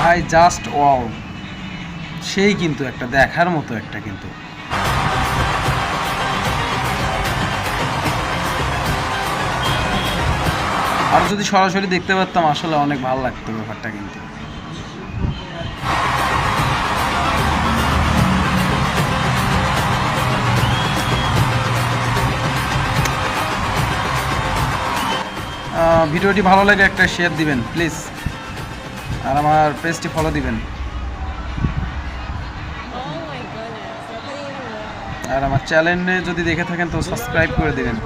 ভাই just wow সেই কিন্তু একটা, দেখার মতো একটা কিন্তু। আর যদি সরাসরি দেখতে পারতাম, আসলে অনেক ভালো লাগতো ব্যাপারটা কিন্তু। ভিডিওটি ভালো লাগে একটা শেয়ার দিবেন প্লিজ আর আমার পেজটি ফলো দিবেন. আর আমার চ্যানেলে যদি দেখে থাকেন তো সাবস্ক্রাইব করে দিবেন